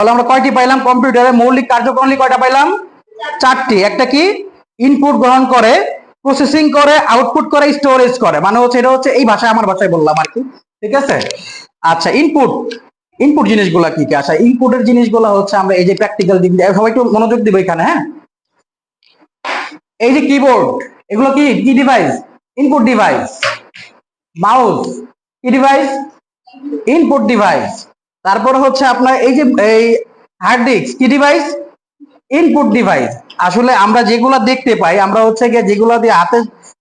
আমরা কয়টি পাইলাম? কম্পিউটারে মৌলিক কার্যপ্রণালী কয়টা পাইলাম? চারটি। একটা কি? ইনপুট গ্রহণ করে প্রসেসিং করে আউটপুট করে স্টোরেজ করে। মানে হচ্ছে এটা হচ্ছে এই ভাষায়, আমার ভাষায় বললাম আর কি। ঠিক আছে? আচ্ছা ইনপুট ইনপুট জিনিসগুলা কি কি? আচ্ছা ইনপুটের জিনিসগুলো হচ্ছে আমরা এই যে প্র্যাকটিক্যাল দিক দিয়ে সবাই একটু মনোযোগ দিবে এখানে হ্যাঁ? এই যে কিবোর্ড এগুলো কি? কি ডিভাইস ইনপুট ডিভাইস মাউস কি ডিভাইস ইনপুট ডিভাইস তারপরে হচ্ছে আপনার এই যে, এই হার্ড ডিস্ক কি ডিভাইস ইনপুট ডিভাইস আসলে আমরা যেগুলা দেখতে পাই, আমরা হচ্ছে গিয়ে যেগুলা দিয়ে হাতে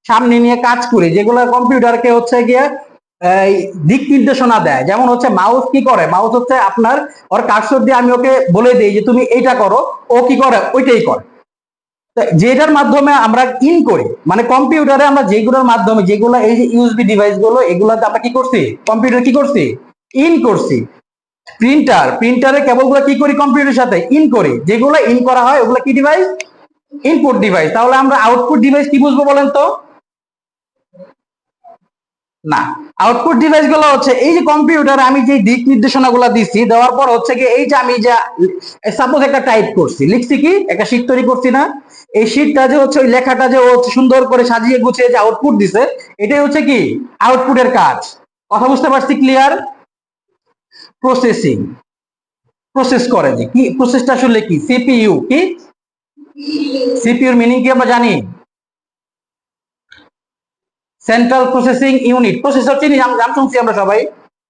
সামনে নিয়ে কাজ করি, যেগুলো কম্পিউটারকে হচ্ছে গিয়ে দিক নির্দেশনা দেয়। যেমন হচ্ছে মাউস কি করে? মাউস হচ্ছে আপনার, ওর কার্সর দিয়ে আমি ওকে বলে দিই যে, তুমি এইটা করো, ও কি করে? ওইটাই করে। যেটার মাধ্যমে আমরা ইন করি মানে কম্পিউটারে আমরা যেগুলোর মাধ্যমে, যেগুলো এই যে ইউএসবি ডিভাইসগুলো, এগুলাতে আমরা কি করছি? কম্পিউটার কি করছি? ইন করছি। প্রিন্টার প্রিন্টারে কেবলগুলো কি করি কম্পিউটারের সাথে? ইন করি। যেগুলো ইন করা হয়, ওগুলো কি ডিভাইস ইনপুট ডিভাইস তাহলে আমরা আউটপুট ডিভাইস কি বুঝব বলেন তো? না। আউটপুট ডিভাইসগুলো হচ্ছে, এই যে কম্পিউটার আমি যে দিক নির্দেশনা গুলা দিচ্ছি, দেওয়ার পর হচ্ছে কি এই যে আমি যা সাপোজ একটা টাইপ করছি, লিখছি কি? একটা শীট তৈরি করছি না। এই শীটটা যে হচ্ছে, ওই লেখাটা যে সুন্দর করে সাজিয়ে গুছিয়ে যে আউটপুট দিছে, এটাই হচ্ছে কি? আউটপুটের কাজ। কথা বুঝতে পারছি ক্লিয়ার প্রসেসিং প্রসেস করে যে কি প্রসেসটা আসলে কি? সিপিইউ কি? সিপিইউর মিনিং কি আমরা জানি? সেন্ট্রাল প্রসেসিং ইউনিট প্রসেসর চিনি? নাম শুনছি আমরা সবাই।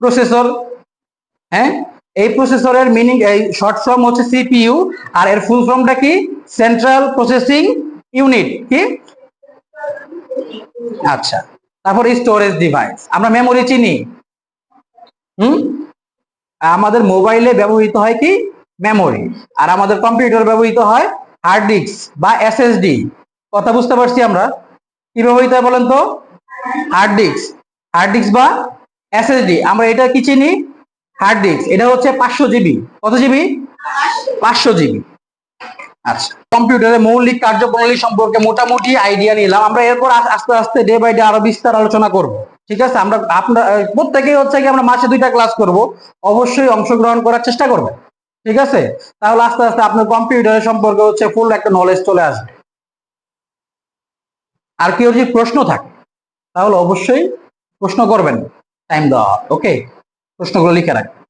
প্রসেসর হ্যাঁ? এই প্রসেসরের মিনিং এই শর্ট ফর্ম হচ্ছে সিপিইউ আর এর ফুল ফর্মটা কি? সেন্ট্রাল প্রসেসিং ইউনিট কি? আচ্ছা তারপর স্টোরেজ ডিভাইস আমরা মেমোরি চিনি। হুম? আমাদের মোবাইলে ব্যবহৃত হয় কি? মেমোরি আর আমাদের কম্পিউটার ব্যবহৃত হয় হার্ড ডিস্ক বা এসএসডি কথা বুঝতে পারছি আমরা? কি ব্যবহৃত হয় বলেন তো? হার্ড ডিস্ক হার্ড ডিস্ক বা এসএসডি আমরা এটা কি চিনি? হার্ড ডিস্ক এটা হচ্ছে পাঁচশো জিবি। কত জিবি? পাঁচশো জিবি। আচ্ছা। কম্পিউটারের মৌলিক কার্যপ্রণালী সম্পর্কে মোটামুটি আইডিয়া নিলাম। আমরা এরপর আস- আস্তে আস্তে ডে বাই ডে আরও বিস্তার আলোচনা করব। ঠিক আছে? আমরা আপনার প্রত্যেকেই হচ্ছে কি আমরা মাসে দুইটা ক্লাস করব। অবশ্যই অংশগ্রহণ করার চেষ্টা করবেন ঠিক আছে? তাহলে আস্তে আস্তে আপনার কম্পিউটারের সম্পর্কে হচ্ছে ফুল একটা নলেজ চলে আসবে। আর কেউ যদি প্রশ্ন থাকে, তাহলে অবশ্যই প্রশ্ন করবেন। টাইম দেওয়া ওকে প্রশ্নগুলো লিখে রাখবেন।